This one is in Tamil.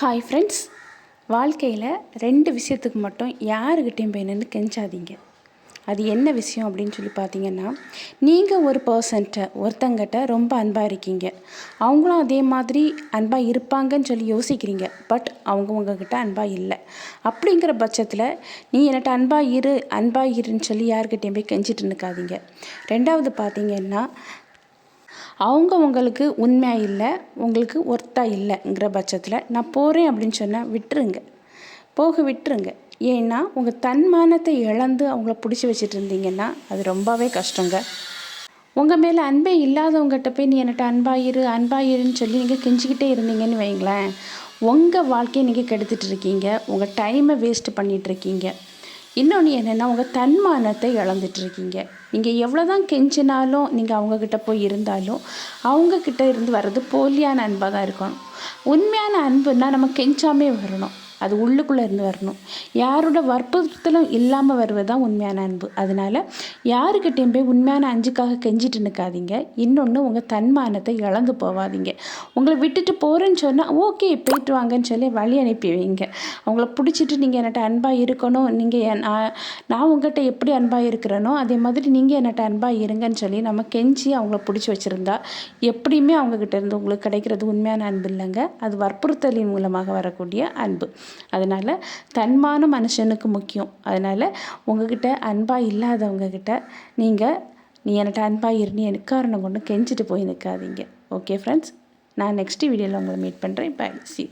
ஹாய் ஃப்ரெண்ட்ஸ் வாழ்க்கையில் ரெண்டு விஷயத்துக்கு மட்டும் யாருக்கிட்டேயும் போய் நின்று கெஞ்சாதீங்க. அது என்ன விஷயம் அப்படின்னு சொல்லி பார்த்தீங்கன்னா நீங்கள் ஒரு பர்சன்ட்ட ஒருத்தங்கிட்ட ரொம்ப அன்பாக இருக்கீங்க. அவங்களும் அதே மாதிரி அன்பாக இருப்பாங்கன்னு சொல்லி யோசிக்கிறீங்க. பட் அவங்க உங்ககிட்ட அன்பாக இல்லை. அப்படிங்கிற பட்சத்தில் நீ என்கிட்ட அன்பாக இரு அன்பாக இருன்னு சொல்லி யாருக்கிட்டேயும் போய் கெஞ்சிட்டு நிற்காதீங்க ரெண்டாவது பார்த்தீங்கன்னா அவங்க உங்களுக்கு உண்மையாக இல்லை உங்களுக்கு ஒர்த்தாக இல்லைங்கிற பட்சத்தில் நான் போகிறேன் அப்படின்னு சொன்னால் விட்டுருங்க. போக விட்டுருங்க. ஏன்னா உங்கள் தன்மானத்தை இழந்து அவங்கள பிடிச்சி வச்சுட்டு இருந்தீங்கன்னா அது ரொம்பவே கஷ்டங்க. உங்கள் மேலே அன்பே இல்லாதவங்ககிட்ட போய் நீ என்கிட்ட அன்பாயிரு அன்பாயிருன்னு சொல்லி நீங்கள் கெஞ்சிக்கிட்டே இருந்தீங்கன்னு வைங்களேன் உங்கள் வாழ்க்கையை நீங்கள் கெடுத்துட்டு இருக்கீங்க உங்கள் டைமை வேஸ்ட் பண்ணிகிட்ருக்கீங்க இன்னொன்று என்னென்னா உங்கள் தன்மானத்தை இழந்துட்டுருக்கீங்க நீங்கள் எவ்வளோ தான் கெஞ்சினாலும் நீங்கள் அவங்கக்கிட்ட போய் இருந்தாலும் அவங்கக்கிட்ட இருந்து வர்றது போலியான அன்பாக தான் இருக்கணும். உண்மையான அன்புனால் நம்ம கெஞ்சாமே வரணும். அது உள்ளுக்குள்ளே இருந்து வரணும். யாரோட வற்புறுத்தலும் இல்லாமல் வருவது தான் உண்மையான அன்பு. அதனால் யாருக்கிட்டேயும் போய் உண்மையான அஞ்சுக்காக கெஞ்சிட்டு நிற்காதீங்க இன்னொன்று உங்கள் தன்மானத்தை இழந்து போகாதீங்க உங்களை விட்டுட்டு போகிறேன்னு சொன்னால் ஓகே போயிட்டு வாங்கன்னு சொல்லி வழி அனுப்பி வைங்க. அவங்கள பிடிச்சிட்டு நீங்கள் என்கிட்ட அன்பாக இருக்கணும். நீங்கள் நான் நான் உங்கள்கிட்ட எப்படி அன்பாக இருக்கிறேனோ அதே மாதிரி நீங்கள் என்கிட்ட அன்பாக இருங்கன்னு சொல்லி நம்ம கெஞ்சி அவங்கள பிடிச்சி வச்சுருந்தா எப்படியுமே அவங்கக்கிட்ட இருந்து உங்களுக்கு கிடைக்கிறது உண்மையான அன்பு இல்லைங்க. அது வற்புறுத்தலின் மூலமாக வரக்கூடிய அன்பு. அதனால் தன்மான மனுஷனுக்கு முக்கியம். அதனால் உங்ககிட்ட அன்பாக இல்லாதவங்கக்கிட்ட நீங்கள் நீ என்கிட்ட அன்பாக இருந்து எனக்கு காரணம் கொண்டு கெஞ்சிட்டு போய் நிற்காதீங்க ஓகே ஃப்ரெண்ட்ஸ் நான் நெக்ஸ்ட் வீடியோவில் உங்களை மீட் பண்ணுறேன் பை சி